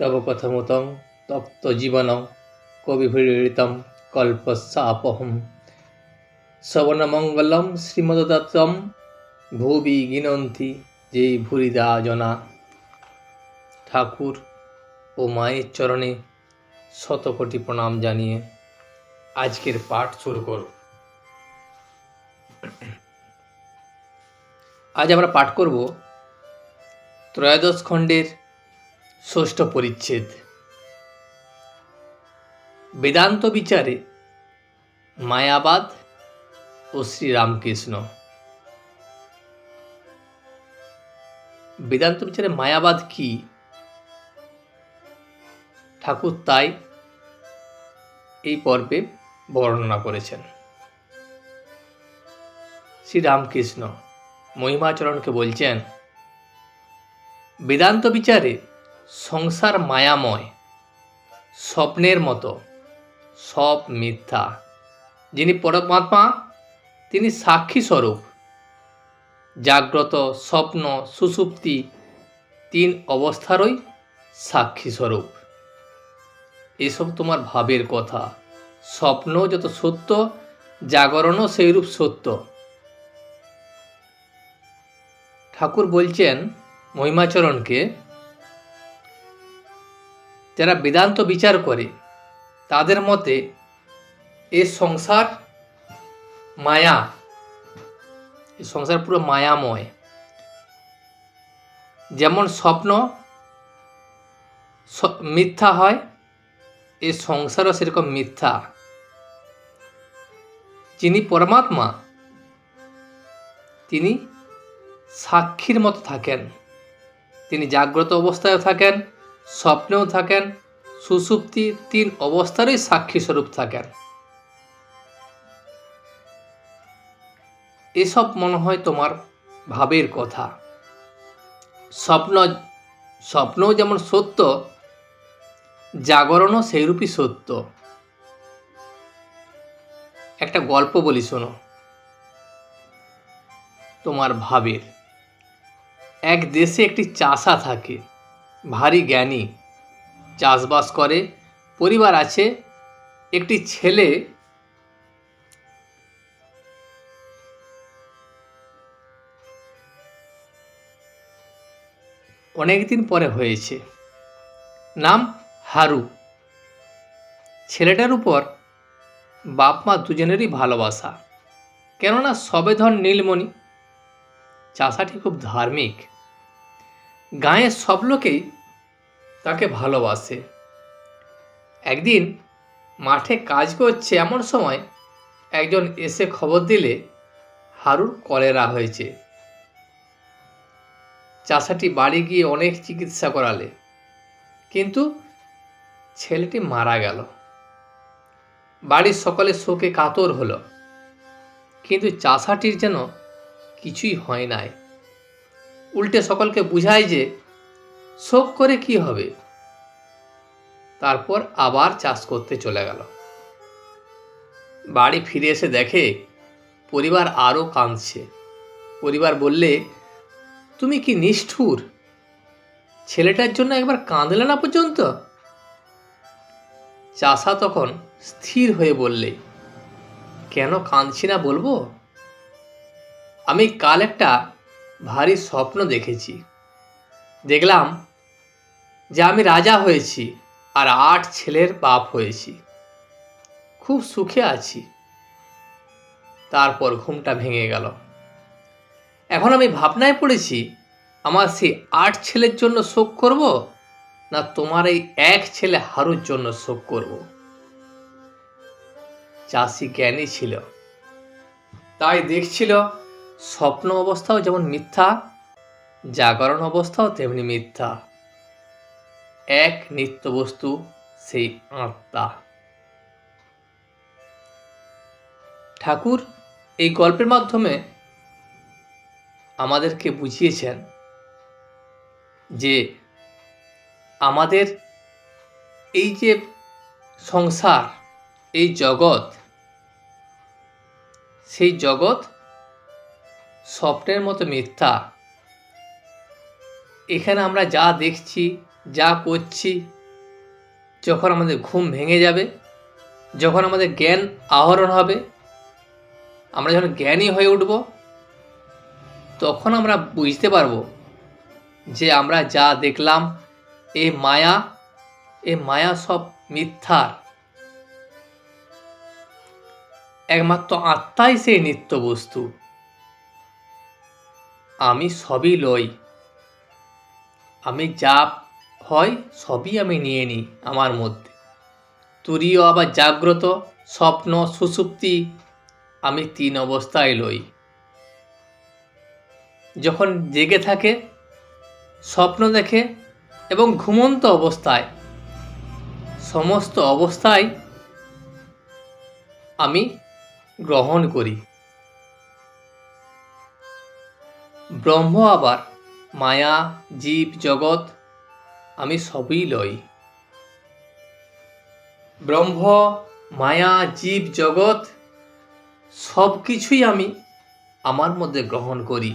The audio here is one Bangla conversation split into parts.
তব কথমুতং তপ্ত জীবনং কবিভিড়িতম কল্পসাপহম শ্রবণমঙ্গলম শ্রীমদত্তম ভুবি গিনন্তি যে ভুরিদা জনা ঠাকুর ও মায়ের চরণে শতকোটি প্রণাম জানিয়ে আজকের পাঠ শুরু করব। আজ আমরা পাঠ করব ত্রয়োদশ খণ্ডের ষষ্ঠ পরিচ্ছেদ। বেদান্ত বিচারে মায়াবাদ ও শ্রীরামকৃষ্ণ। বেদান্ত বিচারে মায়াবাদ কি? ঠাকুর তাই এই পর্বে বর্ণনা করেছেন। শ্রীরামকৃষ্ণ মহিমাচরণকে বলছেন, বেদান্ত বিচারে সংসার মায়াময়, স্বপ্নের মতো, সব মিথ্যা। যিনি পরমাত্মা, তিনি সাক্ষী স্বরূপ। জাগ্রত স্বপ্ন সুষুপ্তি তিন অবস্থারই সাক্ষী স্বরূপ। এসব তোমার ভাবের কথা। স্বপ্ন যত সত্য, জাগরণও সেইরূপ সত্য। ঠাকুর বলছেন মহিমাচরণকে যারা বেদান্ত বিচার করে, তাদের মতে এ সংসার মায়া। এ সংসার পুরো মায়াময়। যেমন স্বপ্ন মিথ্যা হয়, এ সংসারও সেরকম মিথ্যা। যিনি পরমাত্মা, তিনি সাক্ষীর মতো থাকেন। তিনি জাগ্রত অবস্থায় থাকেন। স্বপ্নেও থাকেন সুষুপ্তি তিন অবস্থারই সাক্ষী স্বরূপ থাকেন। এসব মনে হয় তোমার ভাবের কথা। স্বপ্ন, স্বপ্নও যেমন সত্য, জাগরণও সেইরূপই সত্য। একটা গল্প বলি শোনো। তোমার ভাবের। এক দেশে একটি চাষা থাকে। ভারী জ্ঞানী চাষবাস করে। পরিবার আছে, একটি ছেলে অনেক দিন পরে হয়েছে। নাম হারু। ছেলেটার উপর বাপ মা দুজনেরই ভালোবাসা। কেননা সবেধন নীলমণি। চাষাটি খুব ধার্মিক। গাঁয়ের সব লোকেই তাকে ভালোবাসে। একদিন মাঠে কাজ করছে এমন সময় একজন এসে খবর দিলে হারুর কলেরা হয়েছে। চাষাটি বাড়ি গিয়ে অনেক চিকিৎসা করালে, কিন্তু ছেলেটি মারা গেল। বাড়ির সকলে শোকে কাতর হলো, কিন্তু চাষাটির যেন কিছুই হয় নাই। উল্টে সকলকে বুঝায় যে শোক করে কি হবে? তারপর আবার চাষ করতে চলে গেল। বাড়ি ফিরে এসে দেখে পরিবার আরও কাঁদছে। পরিবার বললে, তুমি কি নিষ্ঠুর? ছেলেটার জন্য একবার কাঁদলে না পর্যন্ত? চাষা তখন স্থির হয়ে বললে, কেন কাঁদছি না বলব? আমি কাল একটা ভারী স্বপ্ন দেখেছি। দেখলাম যে আমি রাজা হয়েছি আর আট ছেলের বাপ হয়েছি। খুব সুখে আছি। তারপর ঘুমটা ভেঙে গেল। এখন আমি ভাবনায় পড়েছি, আমার সেই আট ছেলের জন্য শোক করব না তোমার এই এক ছেলে হারুর জন্য শোক করব? চাষি জ্ঞানী ছিল। তাই দেখছিল স্বপ্ন অবস্থাও যেমন মিথ্যা, জাগরণ অবস্থাও তেমনি মিথ্যা। এক নিত্য বস্তু, সেই আত্মা। ঠাকুর এই গল্পের মাধ্যমে আমাদেরকে বুঝিয়েছেন যে আমাদের এই যে সংসার, এই জগৎ, সেই জগৎ স্বপ্নের মতো মিথ্যা। এখানে আমরা যা দেখছি, যা করছি, যখন আমাদের ঘুম ভেঙে যাবে, যখন আমাদের জ্ঞান আহরণ হবে, আমরা যখন জ্ঞানী হয়ে উঠব, তখন আমরা বুঝতে পারব যে আমরা যা দেখলাম, এ মায়া এ মায়া সব মিথ্যার। একমাত্র আত্মাই সেই নিত্য বস্তু আমি সবই লই। আমি যা হয় সবই আমি নিয়ে নিই আমার মধ্যে। তুরীয় আবার জাগ্রত, স্বপ্ন সুষুপ্তি আমি তিন অবস্থায় লই। যখন জেগে থাকে, স্বপ্ন দেখে এবং ঘুমন্ত অবস্থায়, সমস্ত অবস্থায় আমি গ্রহণ করি। ব্রহ্ম আবার, মায়া, জীব, জগৎ, আমি সবই লই। ব্রহ্ম, মায়া, জীব, জগৎ, সব কিছুই আমি আমার মধ্যে গ্রহণ করি।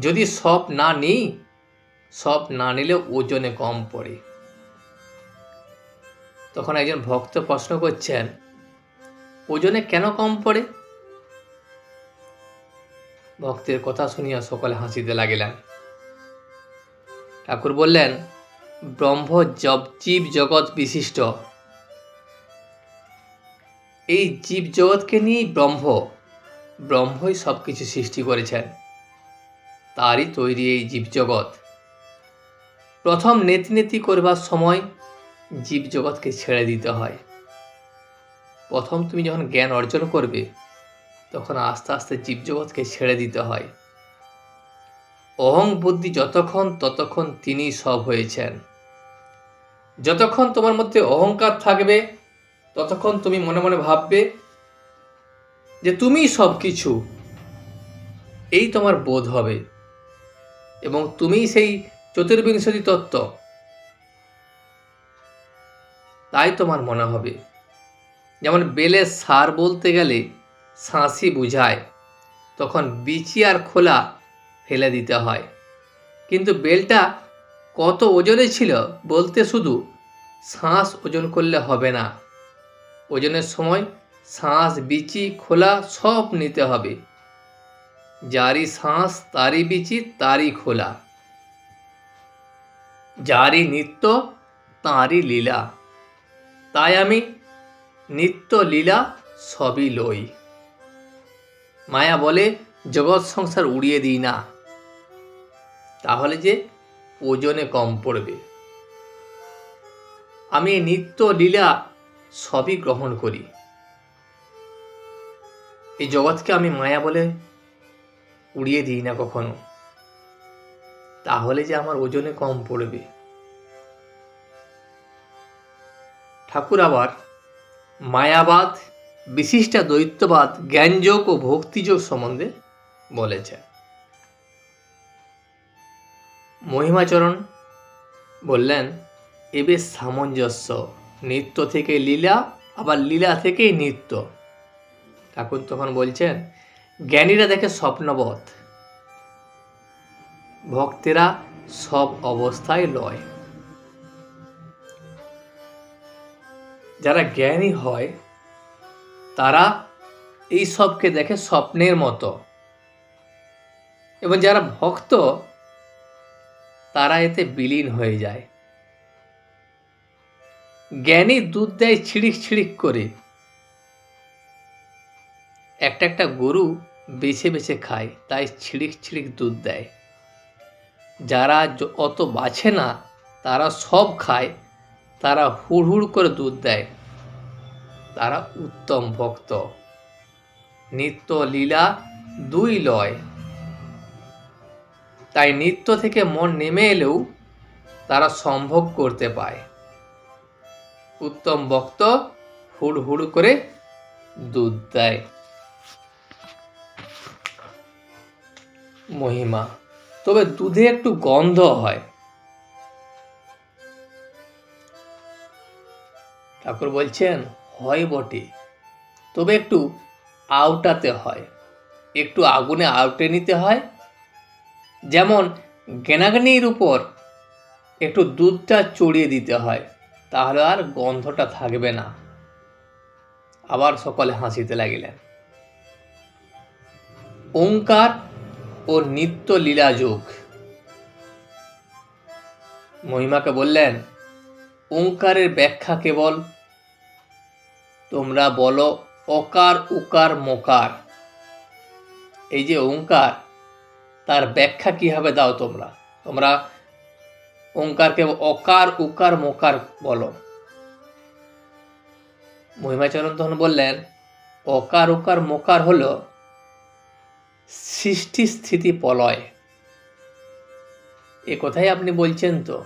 যদি সব না নিই, সব না নিলে ওজনে কম পড়ে। তখন একজন ভক্ত প্রশ্ন করছেন, ওজনে কেন কম পড়ে? ভক্তের কথা শুনিয়া সকলে হাসিতে লাগিলেন। ঠাকুর বললেন, ব্রহ্ম জব জগৎ বিশিষ্ট। এই জীব জগৎকে নিয়েই ব্রহ্ম। ব্রহ্মই সব কিছু সৃষ্টি করেছেন। তারই তৈরি এই জীবজগৎ প্রথম নেতি নেতি করবার সময় জীবজগৎকে ছেড়ে দিতে হয়। প্রথম তুমি যখন জ্ঞান অর্জন করবে তখন আস্তে আস্তে জীবজগৎকে ছেড়ে দিতে হয়। অহং বুদ্ধি যতক্ষণ ততক্ষণ তিনি সব হয়েছেন। যতক্ষণ তোমার মধ্যে অহংকার থাকবে, ততক্ষণ তুমি মনে মনে ভাববে যে তুমি সব কিছু এই তোমার বোধ হবে এবং তুমি সেই চতুর্বিংশতি তত্ত্ব। তাই তোমার মনে হবে। যেমন বেলের সার বলতে গেলে শাঁসি বুঝায়, তখন বিচি আর খোলা ফেলে দিতে হয়। কিন্তু বেলটা কত ওজনে ছিল বলতে শুধু শ্বাস ওজন করলে হবে না। ওজনের সময় শ্বাস বিচি, খোলা সব নিতে হবে। যারই শ্বাস তারই বিচি, তারই খোলা। যারই নিত্য, তাঁরই লীলা। তাই আমি নিত্য লীলা সবই লই। মায়া বলে, জগৎ সংসার উড়িয়ে দিই না। তাহলে যে ওজনে কম পড়বে। আমি নিত্য লীলা সবই গ্রহণ করি। এই জগৎকে আমি মায়া বলে উড়িয়ে দিই না কখনো। তাহলে যে আমার ওজনে কম পড়বে। ঠাকুর আবার মায়াবাদ বিশিষ্টা দ্বৈত্যবাদ জ্ঞানযোগ ও ভক্তিযোগ সম্বন্ধে বলেছেন মহিমাচরণ বললেন এ বেশ সামঞ্জস্য। নৃত্য থেকে লীলা, আবার লীলা থেকেই নৃত্য। ঠাকুর তখন বলছেন, জ্ঞানীরা দেখে স্বপ্নবধ ভক্তেরা সব অবস্থায় লয়। যারা জ্ঞানী হয় তারা এই সবকে দেখে স্বপ্নের মতো। এবং যারা ভক্ত, তারা এতে বিলীন হয়ে যায়। জ্ঞানী দুধ দেয় ছিড়িক ছিড়িক করে। একটা একটা গরু বেছে বেছে খায়, তাই ছিড়িক ছিড়িক দুধ দেয়। যারা অত বাছে না, তারা সব খায়, তারা হুড় হুড় করে দুধ দেয়। তারা উত্তম ভক্ত। নিত্য লীলা দুই লয়। তাই নিত্য থেকে মন নেমে এলেও তারা সম্ভব করতে পায়। উত্তম ভক্ত হুড় হুড় করে দুধ দেয়। মহিমা, তবে দুধে একটু গন্ধ হয়। ঠাকুর বলছেন হয় বটে। তবে একটু আউটাতে হয়। একটু আগুনে আউটে নিতে হয়। যেমন গেনাগানির উপর একটু দুধটা চড়িয়ে দিতে হয়, তাহলে আর গন্ধটা থাকবে না। আবার সকলে হাসিতে লাগিলেন। ওঙ্কার ও নিত্য লীলা যুগ। মহিমাকে বললেন, ওঙ্কারের ব্যাখ্যা কেবল তোমরা বলো, অকার উকার মোকার। এই যে ওঙ্কার, তার ব্যাখ্যা কীভাবে দাও তোমরা। তোমরা ওঙ্কারকে অকার উকার মোকার বলো। মহিমাচরণ তখন বললেন, অকার উকার মোকার হলো সৃষ্টি স্থিতি পলয়। এ কথাই আপনি বলছেন তো?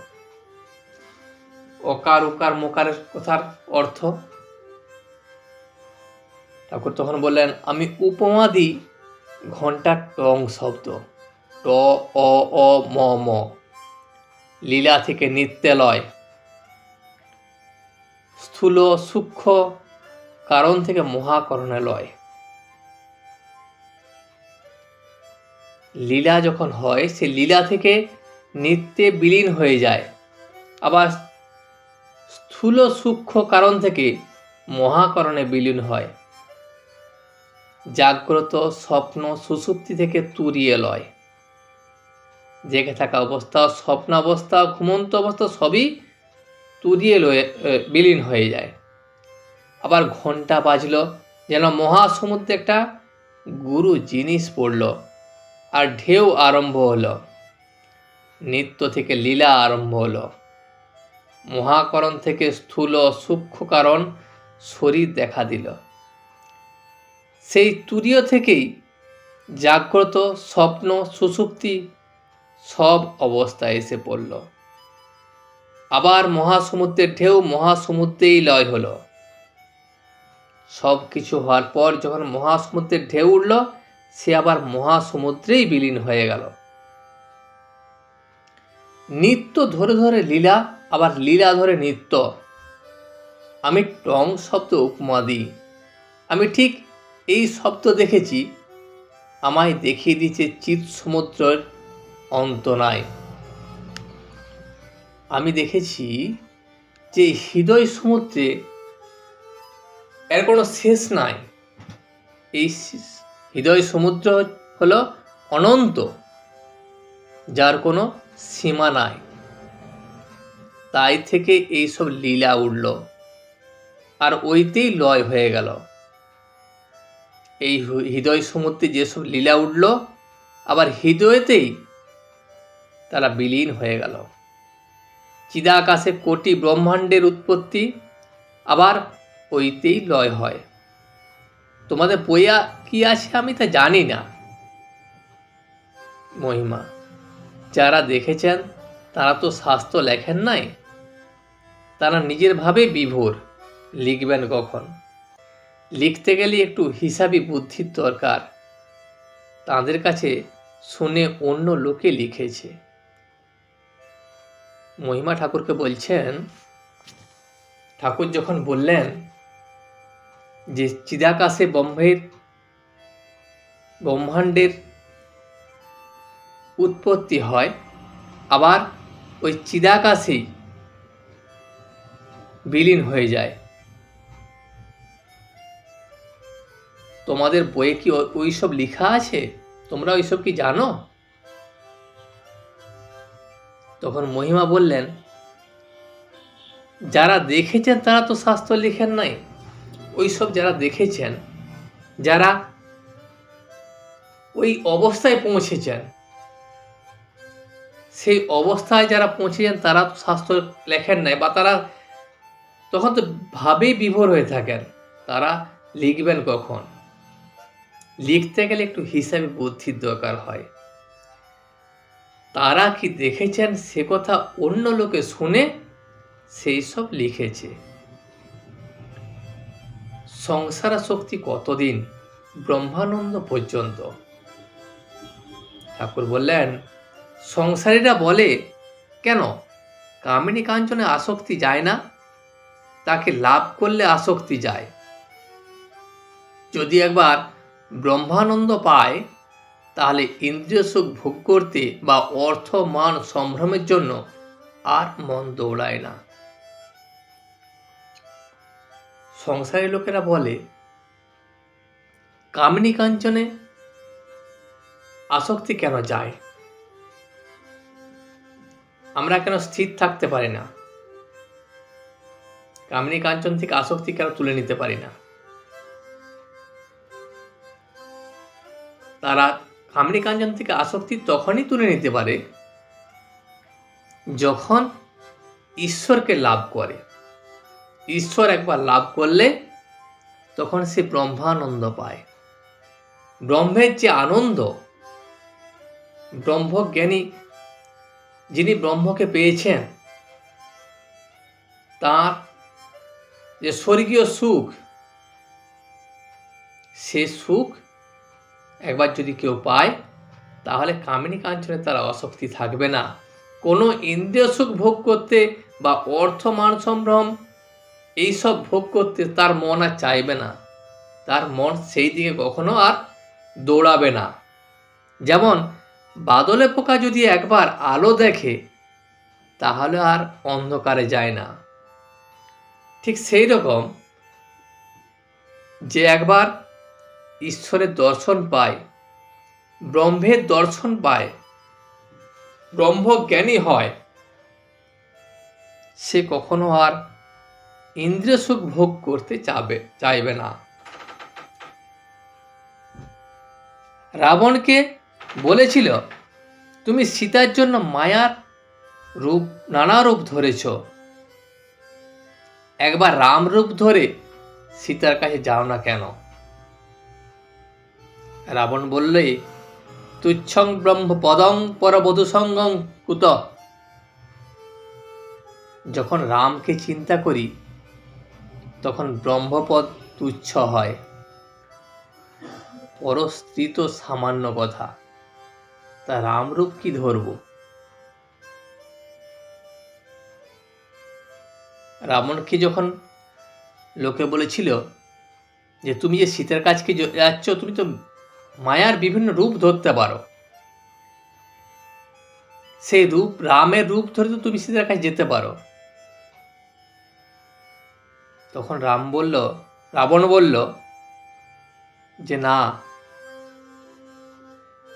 অকার উকার মকারের কথার অর্থ? ঠাকুর তখন বললেন, আমি উপমা দিই ঘণ্টার টং শব্দ, ট, অ অ, ম ম, লীলা থেকে নিত্যালয়, স্থূল, সূক্ষ্ম কারণ থেকে মহাকরণে লয় লীলা যখন হয়, সে লীলা থেকে নিত্যে বিলীন হয়ে যায়। আবার স্থূল, সূক্ষ্ম কারণ থেকে মহাকরণে বিলীন হয়। জাগ্রত স্বপ্ন সুসুপ্তি থেকে তুরিয়ে লয়। জেগে থাকা অবস্থা, স্বপ্নাবস্থা, ঘুমন্ত অবস্থা সবই তুরিয়ে লয়ে বিলীন হয়ে যায়। আবার ঘণ্টা বাজলো, যেন মহাসমুদ্রে একটা গুরু জিনিস পড়ল আর ঢেউ আরম্ভ হলো। নিত্য থেকে লীলা আরম্ভ হলো। মহাকরণ থেকে স্থূল, সূক্ষ্ম কারণ শরীর দেখা দিল। সেই তুরীয় থেকেই জাগ্রত স্বপ্ন সুষুপ্তি সব অবস্থায় এসে পড়ল। আবার মহাসমুদ্রের ঢেউ মহাসমুদ্রেই লয় হলো। সব কিছু হওয়ার পর যখন মহাসমুদ্রের ঢেউ উঠল, সে আবার মহাসমুদ্রেই বিলীন হয়ে গেল। নিত্য ধরে ধরে লীলা, আবার লীলা ধরে নিত্য। আমি টং শব্দ উপমা দিই। আমি ঠিক এই শব্দ দেখেছি, আমায় দেখিয়ে দিচ্ছে চিত সমুদ্রের অন্ত নাই আমি দেখেছি যে হৃদয় সমুদ্রে এর কোনো শেষ নাই। এই হৃদয় সমুদ্র হলো অনন্ত, যার কোনো সীমা নাই। তাই থেকে এইসব লীলা উঠল, আর ওইতেই লয় হয়ে গেল। এই হৃদয় সমুদ্রে যেসব লীলা উঠল, আবার হৃদয়তেই তারা বিলীন হয়ে গেল। চিদাকাশে কোটি ব্রহ্মাণ্ডের উৎপত্তি আবার ওইতেই লয় হয়। তোমাদের বইয়া কি আছে আমি তা জানি না। মহিমা, যারা দেখেছেন, তারা তো শাস্ত্র লেখেন নাই। তারা নিজের ভাবে বিভোর, লিখবেন কখন? লিখতে গেলে একটু হিসাবি বুদ্ধির দরকার। তাদের কাছে শুনে অন্য লোকে লিখেছে। মহিমা ঠাকুরকে বলছেন, ঠাকুর যখন বললেন যে চিদাকাশে ব্রহ্মের ব্রহ্মাণ্ডের উৎপত্তি হয়, আবার ওই চিদাকাশেই বিলীন হয়ে যায়। তোমাদের বইয়ে কি ওই সব লেখা আছে? তোমরা ওইসব কি জানো? তখন মহিমা বললেন, যারা দেখেছেন তারা তো শাস্ত্র লিখেন নাই। ওই সব যারা দেখেছেন, যারা ওই অবস্থায় পৌঁছেছেন, সেই অবস্থায় যারা পৌঁছেছেন তারা তো শাস্ত্র লেখেন নাই বা তারা তখন তো ভাবেই বিভোর হয়ে থাকেন। তারা লিখবেন কখন? লিখতে গেলে একটু হিসাবে বুদ্ধির দরকার হয়। তারা কি দেখেছেন সে কথা অন্য লোকে শুনে? সেই সব লিখেছে। সংসার শক্তি কতদিন? ব্রহ্মানন্দ পর্যন্ত। ঠাকুর বললেন, সংসারীরা বলে, কেন? কামিনী কাঞ্চনে আসক্তি যায় না। তাকে লাভ করলে আসক্তি যায়। যদি একবার ব্রহ্মানন্দ পায়, তাহলে ইন্দ্রিয় সুখ ভোগ করতে বা অর্থ, মান, সম্ভ্রমের জন্য আর মন দৌড়ায় না। সংসারের লোকেরা বলে, কামিনী কাঞ্চনে আসক্তি কেন যায়? আমরা কেন স্থির থাকতে পারি না? কামিনী কাঞ্চন থেকে আসক্তি কেন তুলে নিতে পারি না? তারা কামিনী কাঞ্চন থেকে আসক্তি তখনই তুলে নিতে পারে যখন ঈশ্বরকে লাভ করে। ঈশ্বর একবার লাভ করলে তখন সে ব্রহ্মানন্দ পায়। ব্রহ্মের যে আনন্দ, ব্রহ্মজ্ঞানী যিনি ব্রহ্মকে পেয়েছেন, তার যে স্বর্গীয় সুখ, সে সুখ একবার যদি কেউ পায়, তাহলে কামিনী কাঞ্চনে তার আসক্তি থাকবে না। কোনো ইন্দ্রিয় সুখ ভোগ করতে বা অর্থ মান সম্ভ্রম এইসব ভোগ করতে তার মন আর চাইবে না। তার মন সেই দিকে কখনো আর দৌড়াবে না। যেমন, বাদলে পোকা যদি একবার আলো দেখে, তাহলে আর অন্ধকারে যায় না। ঠিক সেই রকম, যে একবার ঈশ্বরের দর্শন পায়, ব্রহ্মের দর্শন পায়, ব্রহ্মজ্ঞানী হয়। সে কখনো আর ইন্দ্রিয় সুখ ভোগ করতে চাবে, চাইবে না। রাবণকে বলেছিল, তুমি সীতার জন্য মায়ার রূপ, নানা রূপ ধরেছ। একবার রাম রূপ ধরে সীতার কাছে যাও না কেন? রাবণ বললে, তুচ্ছং ব্রহ্ম পদং পরবধূ সঙ্গং কুত। যখন রামকে চিন্তা করি, তখন ব্রহ্মপদ তুচ্ছ হয়। পরস্ত্রী তো সামান্য কথা। তা রামরূপ কি ধরব? রাবণকে যখন লোকে বলেছিল যে, তুমি যে সীতার কাছকে যাচ্ছ, তুমি তো মায়ার বিভিন্ন রূপ ধরতে পারো। সেই রূপ, রামের রূপ ধরে তো তুমি সীতার কাছে যেতে পারো। তখন রাম বলল, রাবণ বলল যে, না,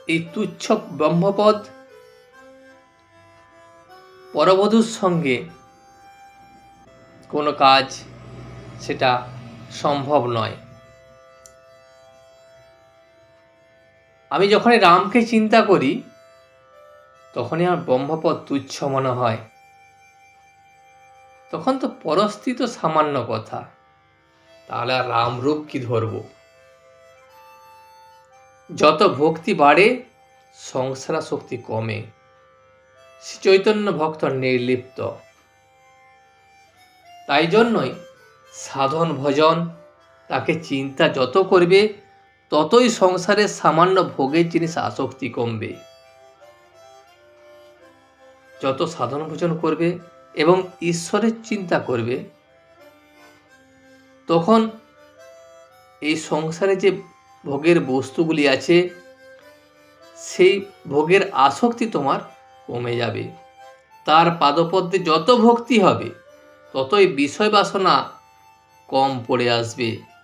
এই তুচ্ছ ব্রহ্মপদ পরবধূর সঙ্গে কোনো কাজ সেটা সম্ভব নয়। আমি যখনই রামকে চিন্তা করি, তখনই আমার ব্রহ্মপদ তুচ্ছ মনে হয়। তখন তো পরস্থিত সামান্য কথা। তাহলে আর রামরূপ কি ধরব? যত ভক্তি বাড়ে, সংসারা শক্তি কমে। শ্রী চৈতন্য ভক্ত নির্লিপ্ত। তাই জন্যই সাধন ভজন, তাকে চিন্তা যত করবে ততই সংসারের সামান্য ভোগের জিনিস আসক্তি কমবে। যত সাধন ভোজন করবে এবং ঈশ্বরের চিন্তা করবে, তখন এই সংসারে যে ভোগের বস্তুগুলি আছে, সেই ভোগের আসক্তি তোমার কমে যাবে। তার পাদপদ্মে যত ভক্তি হবে, ততই বিষয় বাসনা কম পড়ে আসবে।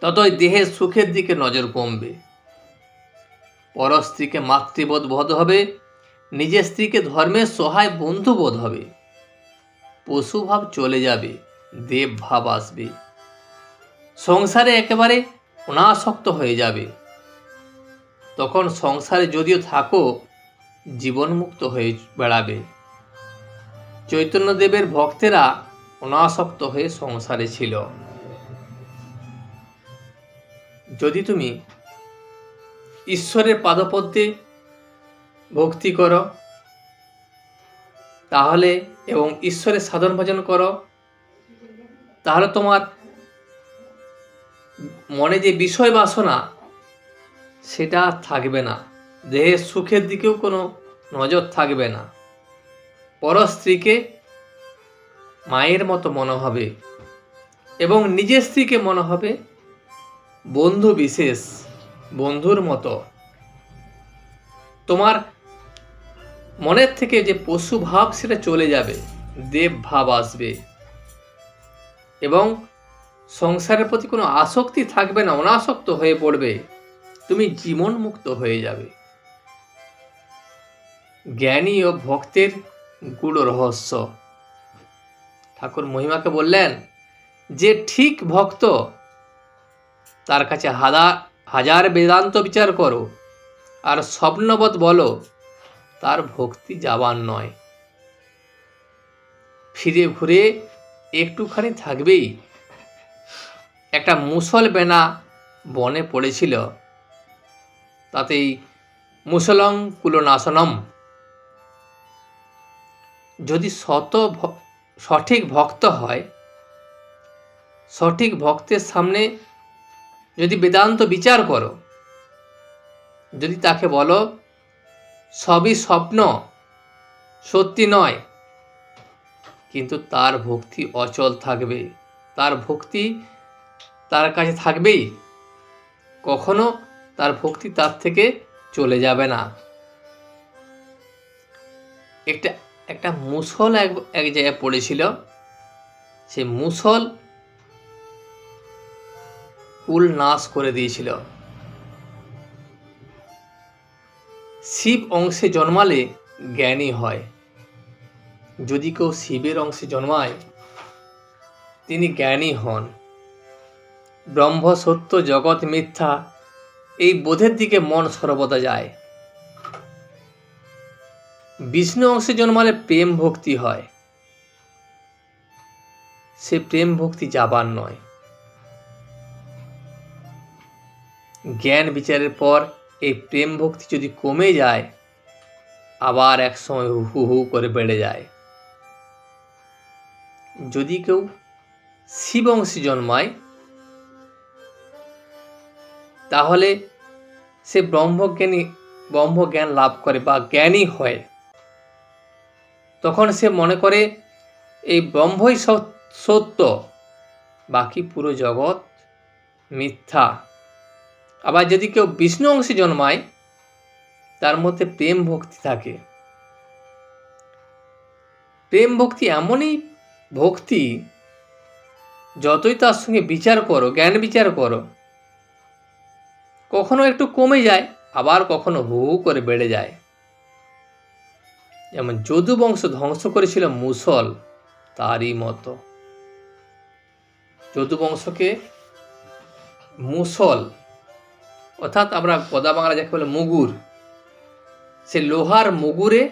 ততই দেহের সুখের দিকে নজর কমবে। পর স্ত্রীকে মাতৃবোধ বোধ হবে, নিজের স্ত্রীকে ধর্মের সহায় বন্ধু বোধ হবে। পশুভাব চলে যাবে দেব ভাব আসবে। সংসারে একেবারে অনাসক্ত হয়ে যাবে। তখন সংসারে যদিও থাকো, জীবনমুক্ত হয়ে বেড়াবে। চৈতন্যদেবের ভক্তেরা অনাসক্ত হয়ে সংসারে ছিল। যদি তুমি ঈশ্বরের পাদপদ্মে ভক্তি করো, তাহলে এবং ঈশ্বরের সাধন ভজন করো, তাহলে তোমার মনে যে বিষয় বাসনা, সেটা থাকবে না। দেহের সুখের দিকেও কোনো নজর থাকবে না। পর স্ত্রীকে মায়ের মতো মনে হবে এবং নিজের স্ত্রীকে মনে হবে বন্ধু বিশেষ, বন্ধুর মতো। তোমার মনের থেকে যে পশু ভাব সেটা চলে যাবে, দেব ভাব আসবে। এবং সংসারের প্রতি কোনো আসক্তি থাকবে না, অনাসক্ত হয়ে পড়বে। তুমি জীবন মুক্ত হয়ে যাবে। জ্ঞানী ও ভক্তের গুড় রহস্য। ঠাকুর মহিমাকে বললেন, যে ঠিক ভক্ত তার কাছে হাজার হাজার বেদান্ত বিচার করো। আর স্বপ্নবৎ বলো, তার ভক্তি যাবার নয়। ফিরে ঘুরে একটুখানি থাকবেই। একটা মুসল বেনা বনে পড়েছিল। তাতেই মুসলং কুলনাশনম। যদি শত সঠিক ভক্ত হয়, সঠিক ভক্তের সামনে যদি বেদান্ত বিচার করো, যদি তাকে বলো, সবই স্বপ্ন, সত্যি নয়, কিন্তু তার ভক্তি অচল থাকবে। তার ভক্তি তার কাছে থাকবেই। কখনো তার ভক্তি তার থেকে চলে যাবে না। একটা একটা মুসল এক এক জায়গায় পড়েছিল, সে মুসল কুল নাশ করে দিয়েছিল। শিব অংশে জন্মালে জ্ঞানী হয়। যদি কেউ শিবের অংশে জন্মায়, তিনি জ্ঞানী হন। ব্রহ্ম, সত্য, জগৎ, মিথ্যা, এই বোধের দিকে মন সর্বদা যায়। বিষ্ণু অংশে জন্মালে প্রেম ভক্তি হয়। সে প্রেম ভক্তি যাবার নয়। জ্ঞান বিচারের পর এই প্রেম ভক্তি যদি কমে যায়, আবার এক সময় হু হু করে বেড়ে যায়। যদি কেউ শিব অংশে জন্মায়, তাহলে সে ব্রহ্মজ্ঞানী, ব্রহ্মজ্ঞান লাভ করে বা জ্ঞানী হয়। তখন সে মনে করে, এই ব্রহ্মই সত্য, বাকি পুরো জগৎ মিথ্যা। আবার যদি কেউ বিষ্ণু অংশে জন্মায়, তার মধ্যে প্রেম ভক্তি থাকে। প্রেম ভক্তি এমনই ভক্তি, যতই তার সঙ্গে বিচার করো, জ্ঞান বিচার করো, কখনো একটু কমে যায়, আবার কখনো হু হু করে বেড়ে যায়। যেমন যদু বংশ ধ্বংস করেছিল মুসল তারই মতো। যদু বংশকে মুসল অর্থাৎ আমরা পদা বাংলা যাকে বলে মুগুর, সে লোহার মুগুরে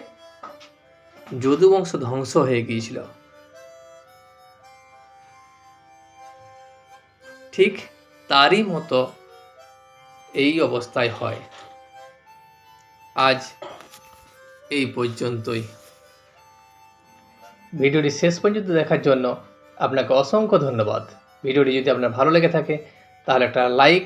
যদু বংশ ধ্বংস হয়ে গিয়েছিল। ঠিক তারই মতো এই অবস্থায় হয়। আজ এই পর্যন্তই। ভিডিওটি শেষ পর্যন্ত দেখার জন্য আপনাকে অসংখ্য ধন্যবাদ। ভিডিওটি যদি আপনার ভালো লেগে থাকে, তাহলে একটা লাইক